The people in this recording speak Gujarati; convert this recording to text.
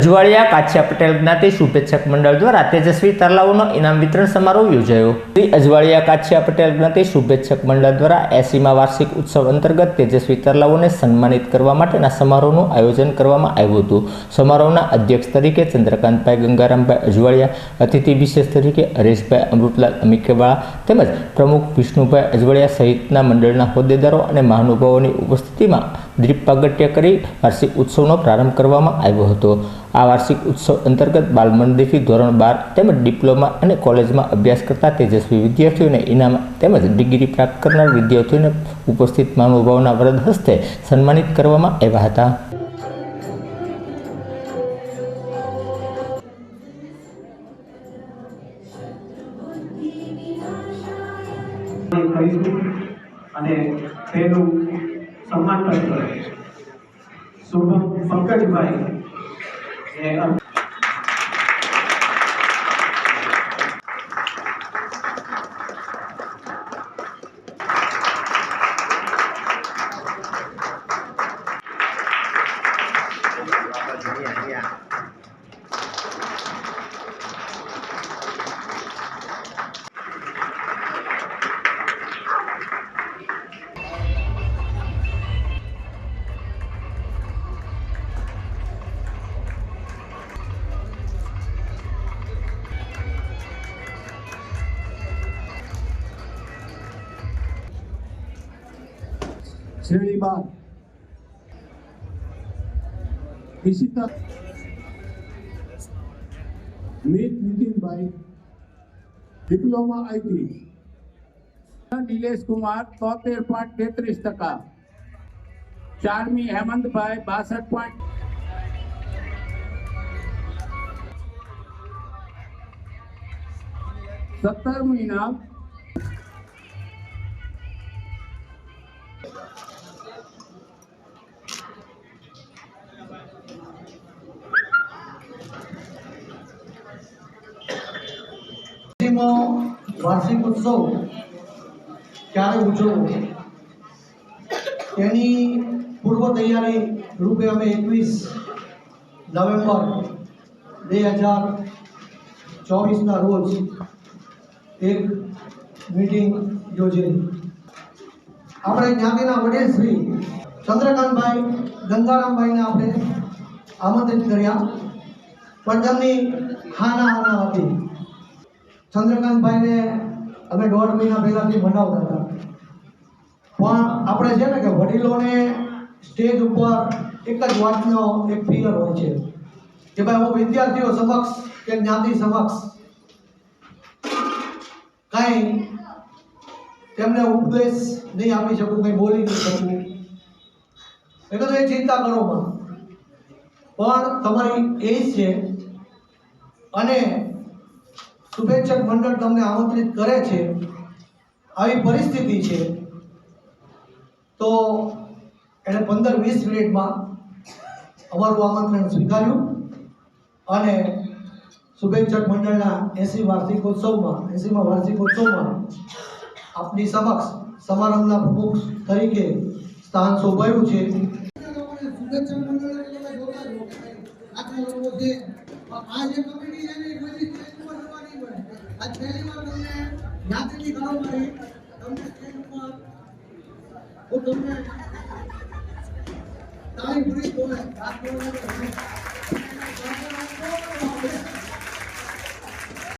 અજવાળિયા, કાછિયા પટેલ, જ્ઞાતિ, શુભેચ્છક મંડળ દ્વારા તેજસ્વી તરલાઓનો ઇનામ વિતરણ સમારોહ યોજાયો. શ્રી અજવાળિયા, કાછિયા પટેલ, જ્ઞાતિ, શુભેચ્છક મંડળ દ્વારા એસીમાં વાર્ષિક ઉત્સવ અંતર્ગત તેજસ્વી તરલાઓને સન્માનિત કરવા માટેના સમારોહનું આયોજન કરવામાં આવ્યું હતું. સમારોહના અધ્યક્ષ તરીકે ચંદ્રકાંતભાઈ ગંગારામભાઈ અજવાળિયા, અતિથિ વિશેષ તરીકે હરેશભાઈ અમૃતલાલ અમિકેવાળા તેમજ પ્રમુખ વિષ્ણુભાઈ અજવાળિયા સહિતના મંડળના હોદ્દેદારો અને મહાનુભાવોની ઉપસ્થિતિમાં દ્વીપ પાગટ્ય કરી વાર્ષિક ઉત્સવનો પ્રારંભ કરવામાં આવ્યો હતો. આ વાર્ષિક ઉત્સવ અંતર્ગત બાલમંદિરથી ધોરણ બાર તેમજ ડિપ્લોમા અને કોલેજમાં અભ્યાસ કરતા તેજસ્વી વિદ્યાર્થીઓને ઇનામ તેમજ ડિગ્રી પ્રાપ્ત કરનાર વિદ્યાર્થીઓને ઉપસ્થિત મહાનુભાવોના વરદ હસ્તે સન્માનિત કરવામાં આવ્યા હતા. અને તેનું સન્માન કરશે શુભમ પંકજભાઈ એ અમ- श्रेणी बार इसी तरह मीत नितिन भाई डिप्लोमा आईटी નિલેશ કુમાર તોતેર પોઈન્ટ તેત્રીસ ટકા ચારમી હેમંતભાઈ બાસઠ પોઈન્ટ સત્તરમું ઇનામ નો વાર્ષિક ઉત્સવ ક્યારે ઉજવવો? તેની પૂર્વ તૈયારી રૂપે અમે એકવીસ નવેમ્બર બે હજાર ચોવીસના રોજ એક મીટિંગ યોજેલી. આપણે જ્ઞાતિના વડીલ શ્રી ચંદ્રકાંતભાઈ ગંગારામભાઈને આપણે આમંત્રિત કર્યા, પણ તેમની હાના હાના હતી. ચંદ્રકાંતભાઈને અમે દોઢ મહિના પહેલાથી મનાવતા હતા. પણ આપણે છે ને કે વડીલોને સ્ટેજ ઉપર એક જ વાતનો એક ફિગર હોય છે કે ભાઈ હું વિદ્યાર્થીઓ સમક્ષ કે જ્ઞાતિ સમક્ષ કાંઈ તેમને ઉપદેશ નહીં આપી શકું, કંઈ બોલી નહીં શકું. એ તો એ ચિંતા કરો પણ. તમારી એજ છે અને શુભેચ્છક મંડળ તમને આમંત્રિત કરે છે, આવી પરિસ્થિતિ છે, તો એણે પંદર વીસ મિનિટમાં અમારું આમંત્રણ સ્વીકાર્યું અને શુભેચ્છક મંડળના એસી વાર્ષિકોત્સવમાં, એસીમાં વાર્ષિકોત્સવમાં આપની સમક્ષ સમારંભના પ્રમુખ તરીકે સ્થાન શોભાયું છે. આ જે કમિટી છે. આજ પહેલી વાર તમને યાત્રીની ગળો મળી તમને સ્ટેજ ઉપર હું તમને તાળી પૂરી બોલે વાત બોલે